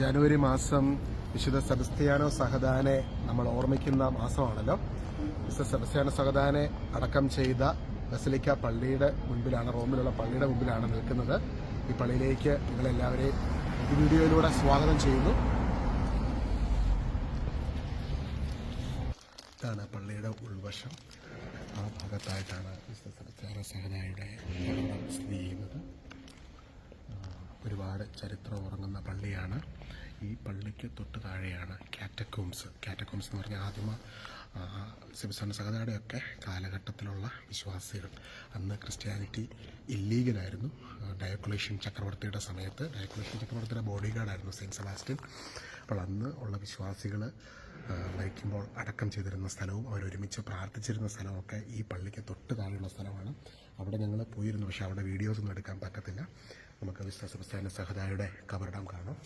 ജനുവരി മാസം വിശുദ്ധ സെബസ്ത്യാനോ സഹദാനെ നമ്മൾ ഓർമ്മിക്കുന്ന മാസമാണല്ലോ. വിശുദ്ധ സെബസ്ത്യാനോ സഹദാനെ അടക്കം ചെയ്ത ബസലിക്ക പള്ളിയുടെ മുൻപിലാണ് റോമിലുള്ള പള്ളിയുടെ മുമ്പിലാണ് നിൽക്കുന്നത്. ഈ പള്ളിയിലേക്ക് നിങ്ങളെല്ലാവരെയും ഈ വീഡിയോയിലൂടെ സ്വാഗതം ചെയ്യുന്നു. ഇതാണ് പള്ളിയുടെ ഉൾവശം. ആ ഭാഗത്തായിട്ടാണ് വിശുദ്ധ സെബസ്ത്യാനോ സഹദായുടെ സ്ഥിതി ചെയ്യുന്നത്. ചരിത്രം ഉറങ്ങുന്ന പള്ളിയാണ്. ഈ പള്ളിക്ക് തൊട്ട് താഴെയാണ് കാറ്റക്കോംസ്. കാറ്റക്കോംസ് എന്ന് പറഞ്ഞാൽ ആദിമ സിബിസൺ സഹതയുടെയൊക്കെ കാലഘട്ടത്തിലുള്ള വിശ്വാസികൾ. അന്ന് ക്രിസ്ത്യാനിറ്റി ഇല്ലീഗലായിരുന്നു ഡയക്കുലേഷൻ ചക്രവർത്തിയുടെ സമയത്ത് ഡയക്കുലേഷൻ ചക്രവർത്തിയുടെ ബോഡി ഗാർഡായിരുന്നു സെയിന്റ് സെബാസ്റ്റ്യൻ. അപ്പോൾ അന്ന് ഉള്ള വിശ്വാസികൾ മരിക്കുമ്പോൾ അടക്കം ചെയ്തിരുന്ന സ്ഥലവും അവരൊരുമിച്ച് പ്രാർത്ഥിച്ചിരുന്ന സ്ഥലമൊക്കെ ഈ പള്ളിക്ക് തൊട്ട് താഴെയുള്ള സ്ഥലമാണ്. അവിടെ ഞങ്ങൾ പോയിരുന്നു പക്ഷേ അവിടെ വീഡിയോസൊന്നും എടുക്കാൻ പറ്റത്തില്ല. നമുക്ക് വിശ്വാസ പ്രസ്ഥാന സഹതായുടെ കബറിടം കാണാം.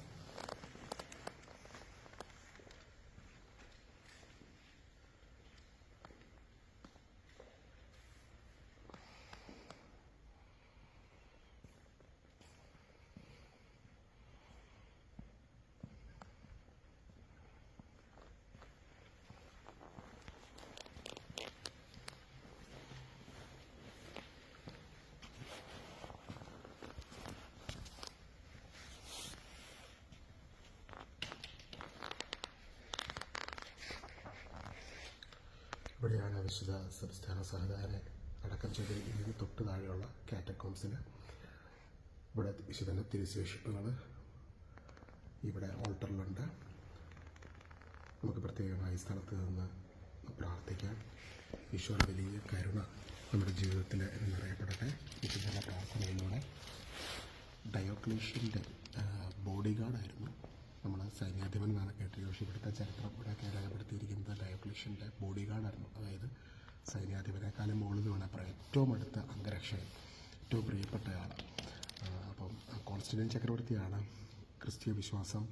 ഇവിടെയാണ് വിശുദ്ധ സംസ്ഥാന സഹതാരെ അടക്കം ചെയ്ത ഇതിന് തൊട്ട് താഴെയുള്ള കാറ്റക്കോംസിൽ ഇവിടെ വിശുദ്ധന്റെ തിരുശേഷിപ്പുകൾ ഇവിടെ ഓൾട്ടറിലുണ്ട്. നമുക്ക് പ്രത്യേകമായി സ്ഥലത്ത് നിന്ന് പ്രാർത്ഥിക്കാം. ഈശ്വര വലിയ കരുണ നമ്മുടെ ജീവിതത്തിൽ എന്നറിയപ്പെടട്ടെ വിശുദ്ധ പ്രാർത്ഥനയിലൂടെ ഡയോക്ലീഷ്യന്റെ ബോഡി ഗാർഡായിരുന്നു നമ്മൾ സൈന്യാധിപൻ എന്നാണ് കേട്ടത്. പക്ഷേ ഇവിടുത്തെ ചരിത്രം ഇവിടെ രേഖപ്പെടുത്തിയിരിക്കുന്നത് ഡയോക്ലീഷ്യന്റെ ബോഡി ഗാർഡായിരുന്നു സൈന്യാധിപനേക്കാളും മുകളിൽ വേണം പറയാം ഏറ്റവും അടുത്ത അംഗരക്ഷകൻ ഏറ്റവും പ്രിയപ്പെട്ടയാൾ അപ്പം കോൺസ്റ്റന്റൈൻ ചക്രവർത്തിയാണ് ക്രിസ്തീയ വിശ്വാസം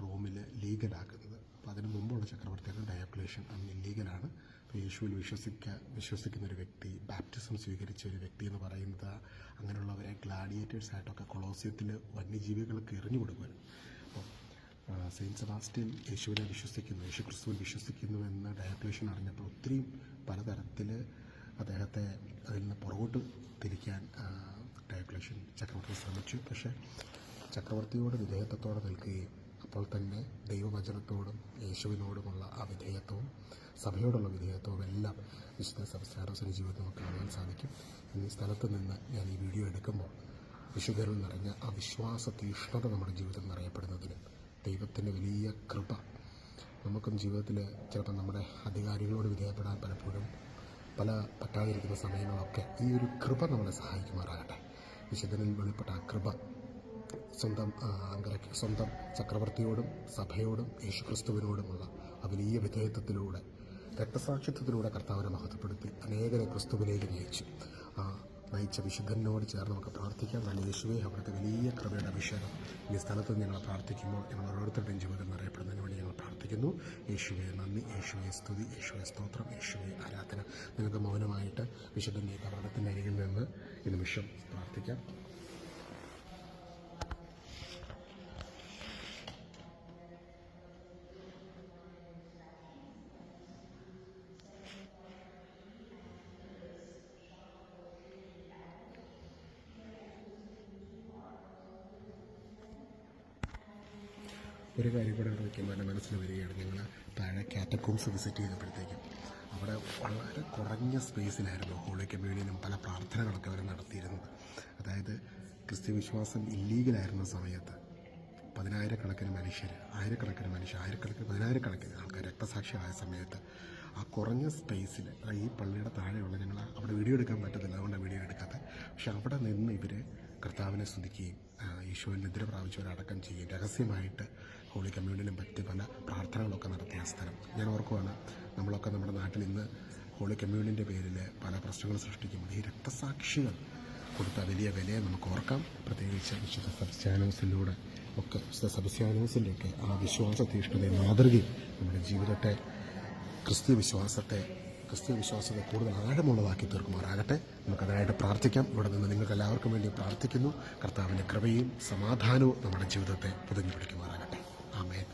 റോമിൽ ലീഗലാക്കുന്നത്. അപ്പോൾ അതിന് മുമ്പുള്ള ചക്രവർത്തിയാണ് ഡയോക്ലേഷൻ അന്ന് ഇല്ലീഗലാണ് അപ്പോൾ യേശുവിൽ വിശ്വസിക്ക വിശ്വസിക്കുന്ന ഒരു വ്യക്തി ബാപ്റ്റിസം സ്വീകരിച്ച ഒരു വ്യക്തി എന്ന് പറയുന്നത് അങ്ങനെയുള്ളവരെ ഗ്ലാഡിയേറ്റേഴ്സ് ആയിട്ടൊക്കെ കൊളോസിയത്തിൽ വന്യജീവികൾക്ക് എറിഞ്ഞു കൊടുക്കുമായിരുന്നു സെയിന്റ് സെബാസ്റ്റ്യൻ യേശുവിനെ വിശ്വസിക്കുന്നു യേശു ക്രിസ്തുവിൽ വിശ്വസിക്കുന്നു എന്ന് ഡയക്ലേഷൻ അറിഞ്ഞപ്പോൾ ഒത്തിരി പലതരത്തിൽ അദ്ദേഹത്തെ അതിൽ നിന്ന് പുറകോട്ട് തിരിക്കാൻ ഡയക്ലേഷൻ ചക്രവർത്തി ശ്രമിച്ചു. പക്ഷേ ചക്രവർത്തിയോട് വിധേയത്വത്തോടെ നിൽക്കുകയും അപ്പോൾ തന്നെ ദൈവവചനത്തോടും യേശുവിനോടുമുള്ള ആ വിധേയത്വവും സഭയോടുള്ള വിധേയത്വവും എല്ലാം വിശുദ്ധ സംസ്ഥാനസിന് ജീവിതത്തിൽ കാണാൻ സാധിക്കും. ഈ സ്ഥലത്ത് നിന്ന് ഞാൻ ഈ വീഡിയോ എടുക്കുമ്പോൾ വിശുദ്ധരിൽ നിറഞ്ഞ ആ വിശ്വാസ തീഷ്ണത നമ്മുടെ ജീവിതം നിറയപ്പെടുന്നതിന് ദൈവത്തിന്റെ വലിയ കൃപ. നമുക്കും ജീവിതത്തിൽ ചിലപ്പോൾ നമ്മുടെ അധികാരികളോട് വിധേയപ്പെടാൻ പലപ്പോഴും പല പറ്റാതിരിക്കുന്ന സമയങ്ങളൊക്കെ ഈ ഒരു കൃപ നമ്മളെ സഹായിക്കുമാറാകട്ടെ. വിശുദ്ധനിൽ വെളിപ്പെട്ട ആ കൃപ സ്വന്തം ആ, അങ്കരയ്ക്ക് സ്വന്തം ചക്രവർത്തിയോടും സഭയോടും യേശുക്രിസ്തുവിനോടുമുള്ള ആ വലിയ വിധേയത്വത്തിലൂടെ രക്തസാക്ഷിത്വത്തിലൂടെ കർത്താവിനെ മഹത്വപ്പെടുത്തി അനേകരെ ക്രിസ്തുവിലേക്ക് നയിച്ചു. നയിച്ച വിശുദ്ധനോട് ചേർന്ന് നമുക്ക് പ്രാർത്ഥിക്കാം. നല്ല യേശുവേ അവിടുത്തെ വലിയ കൃപയുടെ അഭിഷേകം ഈ സ്ഥലത്ത് ഞങ്ങൾ പ്രാർത്ഥിക്കുമ്പോൾ ഞങ്ങൾ ഓരോരുത്തരുടെയും ജീവിതം നിറയപ്പെടുന്നതിന് വേണ്ടി ഞങ്ങൾ പ്രാർത്ഥിക്കുന്നു. യേശുവേ നന്ദി. യേശുവേ സ്തുതി. യേശുവെ സ്തോത്രം. യേശുവെ ആരാധന. നിങ്ങൾക്ക് മൗനമായിട്ട് വിശുദ്ധന്റെ കപടത്തിന്റെ അരികിൽ നിന്ന് ഈ നിമിഷം പ്രാർത്ഥിക്കാം. ഒരു കാര്യം കൂടെ ഇവിടെ വയ്ക്കുമ്പോൾ എന്റെ മനസ്സിൽ വരികയാണ്. ഞങ്ങൾ താഴെ കാറ്റക്കോംസ് വിസിറ്റ് ചെയ്തപ്പോഴത്തേക്കും അവിടെ വളരെ കുറഞ്ഞ സ്പേസിലായിരുന്നു ഹോളി കമ്മ്യൂണിയനും പല പ്രാർത്ഥനകളൊക്കെ അവർ നടത്തിയിരുന്നത്. അതായത് ക്രിസ്ത്യ വിശ്വാസം ഇല്ലീഗലായിരുന്ന സമയത്ത് പതിനായിരക്കണക്കിന് മനുഷ്യർ ആയിരക്കണക്കിന് മനുഷ്യർ ആയിരക്കണക്കിന് പതിനായിരക്കണക്കിന് ആൾക്കാർ രക്തസാക്ഷികളായ സമയത്ത് ആ കുറഞ്ഞ സ്പേസിൽ ഈ പള്ളിയുടെ താഴെയുള്ള ഞങ്ങൾ അവിടെ വീഡിയോ എടുക്കാൻ പറ്റത്തില്ല. അതുകൊണ്ടാണ് വീഡിയോ എടുക്കാത്തത് പക്ഷെ അവിടെ നിന്ന് ഇവർ കർത്താവിനെ സ്തുതിക്കുകയും ഈശോയിൽ നിദ്ര പ്രാപിച്ചവരടക്കം ചെയ്യും. രഹസ്യമായിട്ട് ഹോളി കമ്മ്യൂണിനും പറ്റി പല പ്രാർത്ഥനകളൊക്കെ നടത്തിയ സ്ഥലം. ഞാൻ ഓർക്കുവാണ് നമ്മളൊക്കെ നമ്മുടെ നാട്ടിൽ ഇന്ന് ഹോളി കമ്മ്യൂണിന്റെ പേരിൽ പല പ്രശ്നങ്ങൾ സൃഷ്ടിക്കുമ്പോൾ ഈ രക്തസാക്ഷികൾ കൊടുത്ത വലിയ വിലയെ നമുക്ക് ഓർക്കാം. പ്രത്യേകിച്ച് വിശുദ്ധ സബ്സ്റ്റാനോസിലൂടെ ഒക്കെ വിശുദ്ധ സബ്സ്റ്റാനോസിന്റെയൊക്കെ ആ വിശ്വാസ തീഷ്ണതയും മാതൃകയും നമ്മുടെ ജീവിതത്തെ ക്രിസ്തീയ വിശ്വാസത്തെ ക്രിസ്തീയ വിശ്വാസത്തെ കൂടുതൽ ആഴമുള്ളതാക്കി തീർക്കുമാറാകട്ടെ. നമുക്കതിനായിട്ട് പ്രാർത്ഥിക്കാം. ഇവിടെ നിന്ന് നിങ്ങൾക്ക് എല്ലാവർക്കും വേണ്ടി പ്രാർത്ഥിക്കുന്നു. കർത്താവിന്റെ കൃപയും സമാധാനവും നമ്മുടെ ജീവിതത്തെ പുതുങ്ങി പിടിക്കുമാറാകട്ടെ ആമേൻ.